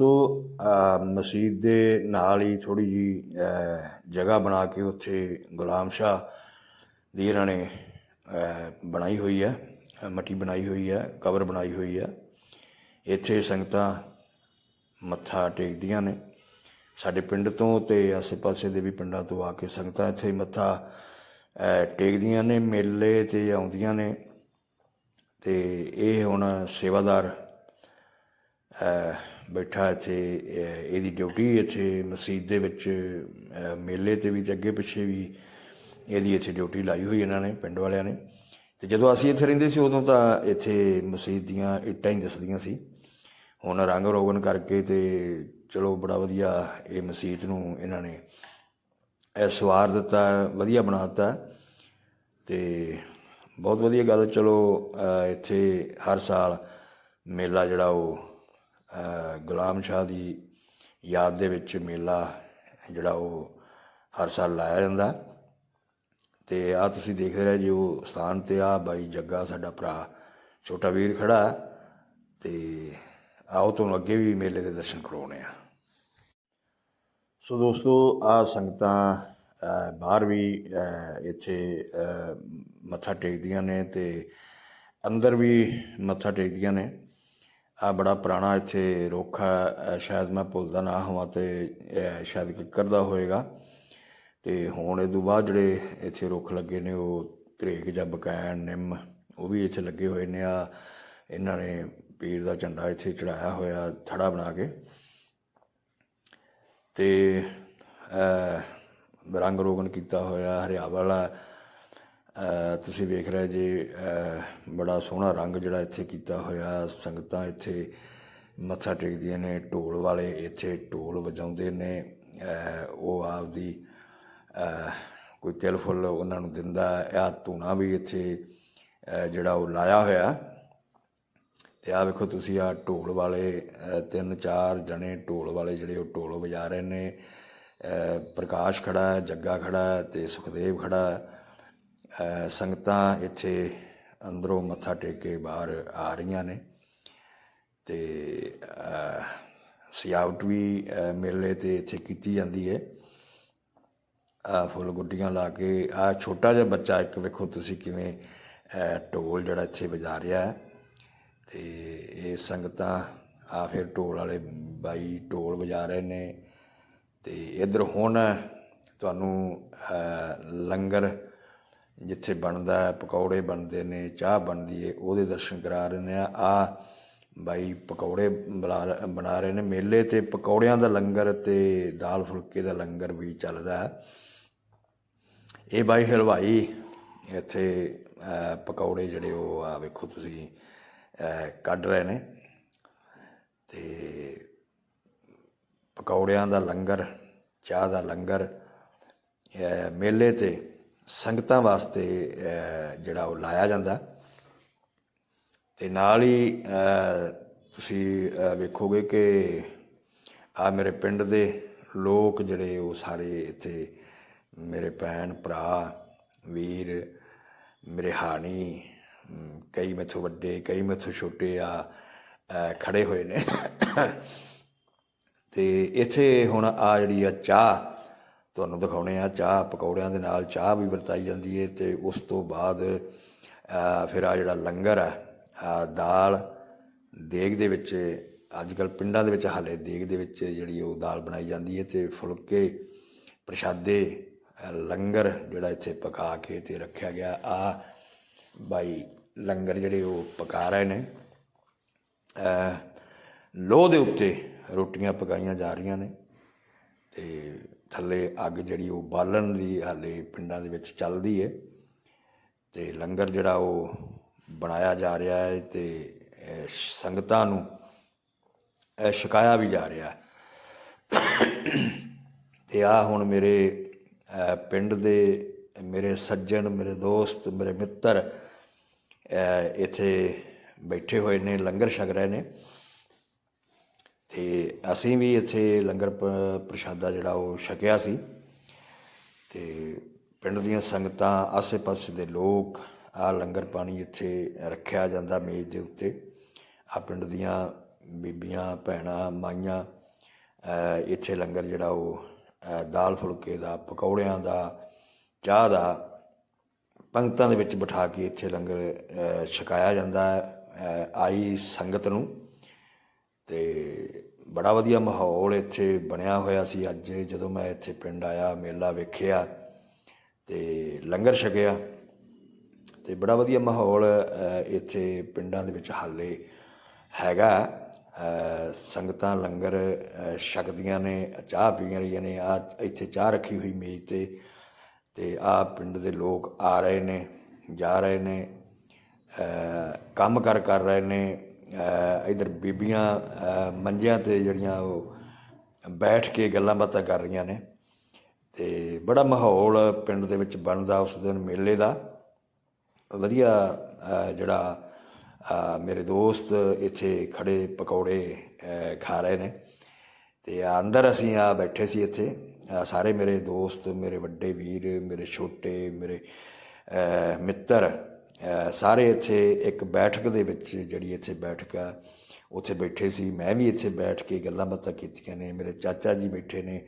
ਦੋਸਤੋ ਅਹ ਮਸਜਿਦ ਦੇ ਨਾਲ ਹੀ ਥੋੜੀ ਜੀ ਜਗ੍ਹਾ ਬਣਾ ਕੇ ਉੱਥੇ ਗੁਲਾਮ ਸ਼ਾਹ ਦੀ ਇਹਨਾਂ ਨੇ ਬਣਾਈ ਹੋਈ ਹੈ ਅਹ, ਮੱਟੀ ਬਣਾਈ ਹੋਈ ਹੈ ਕਬਰ ਬਣਾਈ ਹੋਈ ਹੈ। ਇੱਥੇ ਸੰਗਤਾਂ ਮੱਥਾ ਟੇਕਦੀਆਂ ਨੇ। ਸਾਡੇ ਪਿੰਡ ਤੋਂ ਤੇ ਆਸੇ-ਪਾਸੇ ਦੇ ਵੀ ਪਿੰਡਾਂ ਤੋਂ ਆ ਕੇ ਸੰਗਤਾਂ ਇੱਥੇ ਮੱਥਾ ਟੇਕਦੀਆਂ ਨੇ ਮੇਲੇ ਤੇ ਆਉਂਦੀਆਂ ਨੇ। ਤੇ ਇਹ ਹੁਣ ਸੇਵਾਦਾਰ ਬੈਠਾ ਇੱਥੇ ਇਹਦੀ ਡਿਊਟੀ ਇੱਥੇ ਮਸਜਿਦ ਦੇ ਵਿੱਚ ਮੇਲੇ ਤੇ ਵੀ ਤੇ ਅੱਗੇ ਪਿੱਛੇ ਵੀ ਇਹਦੀ ਇੱਥੇ ਡਿਊਟੀ ਲਾਈ ਹੋਈ ਇਹਨਾਂ ਨੇ, ਪਿੰਡ ਵਾਲਿਆਂ ਨੇ। ਤੇ ਜਦੋਂ ਅਸੀਂ ਇੱਥੇ ਰਹਿੰਦੇ ਸੀ, ਉਦੋਂ ਤਾਂ ਇੱਥੇ ਮਸਜਿਦ ਦੀਆਂ ਇੱਟਾਂ ਹੀ ਦਿਸਦੀਆਂ ਸੀ। ਹੁਣ ਰੰਗ ਰੋਗਨ ਕਰਕੇ ਤੇ ਚਲੋ ਬੜਾ ਵਧੀਆ ਇਹ ਮਸਜਿਦ ਨੂੰ ਇਹਨਾਂ ਨੇ, ਇਹ ਸਵਾਰ ਦਿੱਤਾ, ਵਧੀਆ ਬਣਾ ਦਿੱਤਾ। ਤੇ ਬਹੁਤ ਵਧੀਆ ਗੱਲ, ਚਲੋ ਇੱਥੇ ਹਰ ਸਾਲ ਮੇਲਾ ਜਿਹੜਾ ਉਹ ਗੁਲਾਮ ਸ਼ਾਹ ਦੀ ਯਾਦ ਦੇ ਵਿੱਚ ਮੇਲਾ ਜਿਹੜਾ ਉਹ ਹਰ ਸਾਲ ਲਾਇਆ ਜਾਂਦਾ। ਤੇ ਆ ਤੁਸੀਂ ਦੇਖ ਰਹੇ ਜੀ ਉਹ ਸਥਾਨ ਤੇ ਆ ਬਾਈ ਜੱਗਾ ਸਾਡਾ ਭਰਾ ਛੋਟਾ ਵੀਰ ਖੜਾ ਹੈ। ਤੇ ਆਓ ਤੁਹਾਨੂੰ ਅੱਗੇ ਵੀ ਮੇਲੇ ਦੇ ਦਰਸ਼ਨ ਕਰਾਉਣੇ ਆ। ਸੋ ਦੋਸਤੋ ਆ ਸੰਗਤਾਂ ਬਾਹਰ ਵੀ ਇੱਥੇ ਮੱਥਾ ਟੇਕਦੀਆਂ ਨੇ ਤੇ ਅੰਦਰ ਵੀ ਮੱਥਾ ਟੇਕਦੀਆਂ ਨੇ। ਆ ਬੜਾ ਪੁਰਾਣਾ ਇੱਥੇ ਰੁੱਖ ਹੈ ਸ਼ਾਇਦ ਮੈਂ ਭੁੱਲਦਾ ਨਾ ਹੋਵਾਂ ਤੇ ਅਹ, ਸ਼ਾਇਦ ਕਿੱਕਰ ਦਾ ਹੋਏਗਾ। ਤੇ ਹੁਣ ਇਹ ਤੋਂ ਬਾਅਦ ਜਿਹੜੇ ਇੱਥੇ ਰੁੱਖ ਲੱਗੇ ਨੇ ਉਹ ਤਰੇਕ ਜਾਂ ਬਕੈਣ ਨਿੰਮ ਉਹ ਵੀ ਇੱਥੇ ਲੱਗੇ ਹੋਏ ਨੇ। ਆ ਇਹਨਾਂ ਨੇ ਪੀਰ ਦਾ ਝੰਡਾ ਇੱਥੇ ਚੜਾਇਆ ਹੋਇਆ ਥੜਾ ਬਣਾ ਕੇ। ਤੇ ਰੰਗ ਰੋਗਨ ਕੀਤਾ ਹੋਇਆ ਹਰਿਆ ਤੁਸੀਂ ਵੇਖ ਰਹੇ ਜੀ ਬੜਾ ਸੋਹਣਾ ਰੰਗ ਜਿਹੜਾ ਇੱਥੇ ਕੀਤਾ ਹੋਇਆ, ਸੰਗਤਾਂ ਇੱਥੇ ਮੱਥਾ ਟੇਕਦੀਆਂ ਨੇ, ਢੋਲ ਵਾਲੇ ਇੱਥੇ ਢੋਲ ਵਜਾਉਂਦੇ ਨੇ ਉਹ ਆਪਦੀ ਕੋਈ ਤਿਲ ਫੁੱਲ ਉਹਨਾਂ ਨੂੰ ਦਿੰਦਾ ਆ ਧੂਣਾ ਵੀ ਇੱਥੇ ਜਿਹੜਾ ਉਹ ਲਾਇਆ ਹੋਇਆ। ਤੇ ਆ ਵੇਖੋ ਤੁਸੀਂ ਆ ਢੋਲ ਵਾਲੇ ਤਿੰਨ ਚਾਰ ਜਣੇ ਢੋਲ ਵਾਲੇ ਜਿਹੜੇ ਉਹ ਢੋਲ ਵਜਾ ਰਹੇ ਨੇ ਪ੍ਰਕਾਸ਼ ਖੜਾ ਹੈ ਜੱਗਾ ਖੜਾ ਹੈ ਤੇ ਸੁਖਦੇਵ ਖੜਾ ਹੈ ਸੰਗਤਾਂ ਇੱਥੇ ਅੰਦਰੋਂ ਮੱਥਾ ਟੇਕ ਕੇ ਬਾਹਰ ਆ ਰਹੀਆਂ ਨੇ ਤੇ ਅਹ, ਸਜਾਵਟ ਵੀ ਮੇਲੇ ਤੇ ਇੱਥੇ ਕੀਤੀ ਜਾਂਦੀ ਹੈ। ਆ ਫੁੱਲ ਗੁੱਡੀਆਂ ਲਾ ਕੇ ਆ ਛੋਟਾ ਜਿਹਾ ਬੱਚਾ ਇੱਕ ਵੇਖੋ ਤੁਸੀਂ ਕਿਵੇਂ ਢੋਲ ਜਿਹੜਾ ਇੱਥੇ ਵਜਾ ਰਿਹਾ ਹੈ। ਤੇ ਇਹ ਸੰਗਤਾਂ ਆ ਫਿਰ ਢੋਲ ਵਾਲੇ ਬਾਈ ਢੋਲ ਵਜਾ ਰਹੇ ਨੇ। ਤੇ ਇਧਰ ਹੁਣ ਤੁਹਾਨੂੰ ਲੰਗਰ ਜਿੱਥੇ ਬਣਦਾ ਪਕੌੜੇ ਬਣਦੇ ਨੇ, ਚਾਹ ਬਣਦੀ ਹੈ ਉਹਦੇ ਦਰਸ਼ਨ ਕਰਾ ਰਹੇ ਨੇ ਆ ਬਾਈ ਪਕੌੜੇ ਬਣਾ ਬਣਾ ਰਹੇ ਨੇ। ਮੇਲੇ ਤੇ ਪਕੌੜਿਆਂ ਦਾ ਲੰਗਰ ਤੇ ਦਾਲ ਫੁਲਕੇ ਦਾ ਲੰਗਰ ਵੀ ਚੱਲਦਾ ਹੈ। ਇਹ ਬਾਈ ਹਲਵਾਈ ਇੱਥੇ ਪਕੌੜੇ ਜਿਹੜੇ ਉਹ, ਆ ਵੇਖੋ ਤੁਸੀਂ ਕੱਢ ਰਹੇ ਨੇ। ਤੇ ਪਕੌੜਿਆਂ ਦਾ ਲੰਗਰ, ਚਾਹ ਦਾ ਲੰਗਰ ਮੇਲੇ ਤੇ ਸੰਗਤਾਂ ਵਾਸਤੇ ਜਿਹੜਾ ਉਹ ਲਾਇਆ ਜਾਂਦਾ। ਤੇ ਨਾਲ ਹੀ ਤੁਸੀਂ ਵੇਖੋਗੇ ਕਿ ਆ ਮੇਰੇ ਪਿੰਡ ਦੇ ਲੋਕ ਜਿਹੜੇ ਉਹ ਸਾਰੇ ਇੱਥੇ ਮੇਰੇ ਭੈਣ ਭਰਾ ਵੀਰ ਮੇਰੇ ਹਾਣੀ ਕਈ ਮੈਥੋਂ ਵੱਡੇ ਕਈ ਮੈਥੋਂ ਛੋਟੇ ਆ ਅਹ, ਖੜੇ ਹੋਏ ਨੇ। ਤੇ ਇੱਥੇ ਹੁਣ ਆ ਜਿਹੜੀ ਆ ਚਾਹ ਤੁਹਾਨੂੰ ਦਿਖਾਉਣੇ ਆ, ਚਾਹ ਪਕੌੜਿਆਂ ਦੇ ਨਾਲ ਚਾਹ ਵੀ ਵਰਤਾਈ ਜਾਂਦੀ ਹੈ ਤੇ ਉਸ ਤੋਂ ਬਾਅਦ ਫਿਰ ਆ ਜਿਹੜਾ ਲੰਗਰ ਆ ਦਾਲ ਦੇਗ ਦੇ ਵਿੱਚ ਅੱਜ ਕੱਲ ਪਿੰਡਾਂ ਦੇ ਵਿੱਚ ਹਾਲੇ ਦੇਗ ਦੇ ਵਿੱਚ ਜਿਹੜੀ ਉਹ ਦਾਲ ਬਣਾਈ ਜਾਂਦੀ ਹੈ ਤੇ ਫੁਲਕੇ, ਪ੍ਰਸ਼ਾਦੇ ਲੰਗਰ ਜਿਹੜਾ ਇੱਥੇ ਪਕਾ ਕੇ ਤੇ ਰੱਖਿਆ ਗਿਆ। ਆ ਬਾਈ ਲੰਗਰ ਜਿਹੜੇ ਉਹ ਪਕਾ ਰਹੇ ਨੇ। ਲੋਹ ਦੇ ਉੱਤੇ ਰੋਟੀਆਂ ਪਕਾਈਆਂ ਜਾ ਰਹੀਆਂ ਨੇ ਤੇ ਥੱਲੇ ਅੱਗ ਜਿਹੜੀ ਉਹ ਬਾਲਣ ਦੀ ਹਾਲੇ ਪਿੰਡਾਂ ਦੇ ਵਿੱਚ ਚੱਲਦੀ ਹੈ ਤੇ ਲੰਗਰ ਜਿਹੜਾ ਉਹ ਬਣਾਇਆ ਜਾ ਰਿਹਾ ਹੈ ਤੇ ਸੰਗਤਾਂ ਨੂੰ ਅਹ, ਛਕਾਇਆ ਵੀ ਜਾ ਰਿਹਾ। ਹੈ ਤੇ ਆ ਹੁਣ ਮੇਰੇ ਪਿੰਡ ਦੇ ਮੇਰੇ ਸੱਜਣ ਮੇਰੇ ਦੋਸਤ ਮੇਰੇ ਮਿੱਤਰ ਇੱਥੇ ਬੈਠੇ ਹੋਏ ਨੇ ਲੰਗਰ ਛਕ ਰਹੇ ਨੇ। ਤੇ ਅਸੀਂ ਵੀ ਇੱਥੇ ਲੰਗਰ ਪ੍ਰਸ਼ਾਦਾ ਜਿਹੜਾ ਉਹ ਛਕਿਆ ਸੀ। ਤੇ ਪਿੰਡ ਦੀਆਂ ਸੰਗਤਾਂ, ਆਸੇ-ਪਾਸੇ ਦੇ ਲੋਕ ਆ ਲੰਗਰ ਪਾਣੀ ਇੱਥੇ ਰੱਖਿਆ ਜਾਂਦਾ ਮੇਜ਼ ਦੇ ਉੱਤੇ। ਆ ਪਿੰਡ ਦੀਆਂ ਬੀਬੀਆਂ, ਭੈਣਾਂ, ਮਾਈਆਂ ਇੱਥੇ ਲੰਗਰ ਜਿਹੜਾ ਉਹ ਦਾਲ ਫੁਲਕੇ ਦਾ, ਪਕੌੜਿਆਂ ਦਾ, ਚਾਹ ਦਾ ਪੰਗਤਾਂ ਦੇ ਵਿੱਚ ਬਿਠਾ ਕੇ ਇੱਥੇ ਲੰਗਰ ਛਕਾਇਆ ਜਾਂਦਾ ਹੈ ਆਈ ਸੰਗਤ ਨੂੰ। ਤੇ ਬੜਾ ਵਧੀਆ ਮਾਹੌਲ ਇੱਥੇ ਬਣਿਆ ਹੋਇਆ ਸੀ ਅੱਜ, ਜਦੋਂ ਮੈਂ ਇੱਥੇ ਪਿੰਡ ਆਇਆ, ਮੇਲਾ ਵੇਖਿਆ ਤੇ ਲੰਗਰ ਛਕਿਆ ਤੇ ਬੜਾ ਵਧੀਆ ਮਾਹੌਲ ਇੱਥੇ ਪਿੰਡਾਂ ਦੇ ਵਿੱਚ ਹਾਲੇ ਹੈਗਾ। ਸੰਗਤਾਂ ਲੰਗਰ ਛਕਦੀਆਂ ਨੇ, ਚਾਹ ਪੀ ਰਹੀਆਂ ਨੇ, ਆ ਇੱਥੇ ਚਾਹ ਰੱਖੀ ਹੋਈ ਮੇਜ਼ ਤੇ ਤੇ ਆ ਪਿੰਡ ਦੇ ਲੋਕ ਆ ਰਹੇ ਨੇ, ਜਾ ਰਹੇ ਨੇ ਕੰਮ ਕਰ ਕਰ ਰਹੇ ਨੇ। ਇਧਰ ਬੀਬੀਆਂ ਮੰਜਿਆਂ ਤੇ ਜਿਹੜੀਆਂ ਉਹ ਬੈਠ ਕੇ ਗੱਲਾਂ ਬਾਤਾਂ ਕਰ ਰਹੀਆਂ ਨੇ ਤੇ ਬੜਾ ਮਾਹੌਲ ਪਿੰਡ ਦੇ ਵਿੱਚ ਬਣਦਾ ਉਸ ਦਿਨ ਮੇਲੇ ਦਾ। ਵਧੀਆ ਜਿਹੜਾ ਮੇਰੇ ਦੋਸਤ ਇੱਥੇ ਖੜੇ ਪਕੌੜੇ ਖਾ ਰਹੇ ਨੇ ਤੇ ਅੰਦਰ ਅਸੀਂ ਆ ਬੈਠੇ ਸੀ ਇੱਥੇ। ਸਾਰੇ ਮੇਰੇ ਦੋਸਤ, ਮੇਰੇ ਵੱਡੇ ਵੀਰ, ਮੇਰੇ ਛੋਟੇ, ਮੇਰੇ ਮਿੱਤਰ ਸਾਰੇ ਇੱਥੇ ਇੱਕ ਬੈਠਕ ਦੇ ਵਿੱਚ ਜਿਹੜੀ ਇੱਥੇ ਬੈਠਕ ਆ, ਉੱਥੇ ਬੈਠੇ ਸੀ। ਮੈਂ ਵੀ ਇੱਥੇ ਬੈਠ ਕੇ ਗੱਲਾਂ ਬਾਤਾਂ ਕੀਤੀਆਂ ਨੇ। ਮੇਰੇ ਚਾਚਾ ਜੀ ਬੈਠੇ ਨੇ।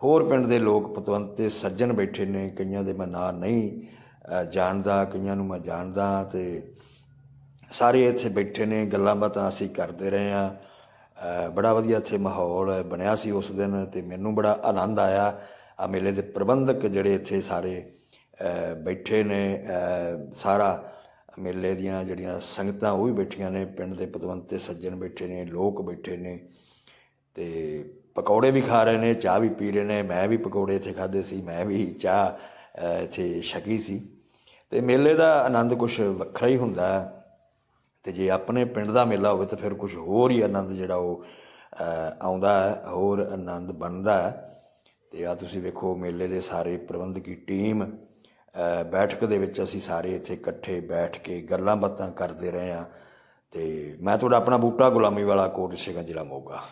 ਹੋਰ ਪਿੰਡ ਦੇ ਲੋਕ ਪਤਵੰਤ ਤੇ ਸੱਜਣ ਬੈਠੇ ਨੇ। ਕਈਆਂ ਦੇ ਮੈਂ ਨਾਂ ਨਹੀਂ ਜਾਣਦਾ, ਕਈਆਂ ਨੂੰ ਮੈਂ ਜਾਣਦਾ ਤੇ ਸਾਰੇ ਇੱਥੇ ਬੈਠੇ ਨੇ। ਗੱਲਾਂ ਬਾਤਾਂ ਅਸੀਂ ਕਰਦੇ ਰਹੇ ਆ ਬੜਾ ਵਧੀਆ ਇੱਥੇ ਮਾਹੌਲ ਬਣਿਆ ਸੀ ਉਸ ਦਿਨ ਤੇ ਮੈਨੂੰ ਬੜਾ ਆਨੰਦ ਆਇਆ। ਆ ਮੇਲੇ ਦੇ ਪ੍ਰਬੰਧਕ ਜਿਹੜੇ ਇੱਥੇ ਸਾਰੇ ਬੈਠੇ ਨੇ ਸਾਰਾ ਮੇਲੇ ਦੀਆਂ ਜਿਹੜੀਆਂ ਸੰਗਤਾਂ ਉਹ ਵੀ ਬੈਠੀਆਂ ਨੇ, ਪਿੰਡ ਦੇ ਪਤਵੰਤ ਤੇ ਸੱਜਣ ਬੈਠੇ ਨੇ, ਲੋਕ ਬੈਠੇ ਨੇ ਤੇ ਪਕੌੜੇ ਵੀ ਖਾ ਰਹੇ ਨੇ, ਚਾਹ ਵੀ ਪੀ ਰਹੇ ਨੇ, ਮੈਂ ਵੀ ਪਕੌੜੇ ਇੱਥੇ ਖਾਦੇ ਸੀ, ਮੈਂ ਵੀ ਚਾਹ ਇੱਥੇ ਛਕੀ ਸੀ। ਤੇ ਮੇਲੇ ਦਾ ਆਨੰਦ ਕੁਝ ਵੱਖਰਾ ਹੀ ਹੁੰਦਾ ਹੈ ਤੇ ਜੇ ਆਪਣੇ ਪਿੰਡ ਦਾ ਮੇਲਾ ਹੋਵੇ ਤਾਂ ਫਿਰ ਕੁਝ ਹੋਰ ਹੀ ਆਨੰਦ ਜਿਹੜਾ ਉਹ ਆਉਂਦਾ ਹੈ, ਹੋਰ ਆਨੰਦ ਬਣਦਾ ਹੈ। ਤੇ ਆ ਤੁਸੀਂ ਵੇਖੋ ਮੇਲੇ ਦੇ ਸਾਰੇ ਪ੍ਰਬੰਧਕੀ ਟੀਮ ਬੈਠਕ ਦੇ ਵਿੱਚ ਅਸੀਂ ਸਾਰੇ ਇੱਥੇ ਇਕੱਠੇ ਬੈਠ ਕੇ ਗੱਲਾਂ ਬਾਤਾਂ ਕਰਦੇ ਰਹੇ ਆ ਤੇ ਮੈਂ ਤੁਹਾਡਾ ਆਪਣਾ ਬੂਟਾ ਗੁਲਾਮੀ ਵਾਲਾ ਕੋਟ ਸਿੰਘਾਂ ਜ਼ਿਲ੍ਹਾ ਮੋਗਾ।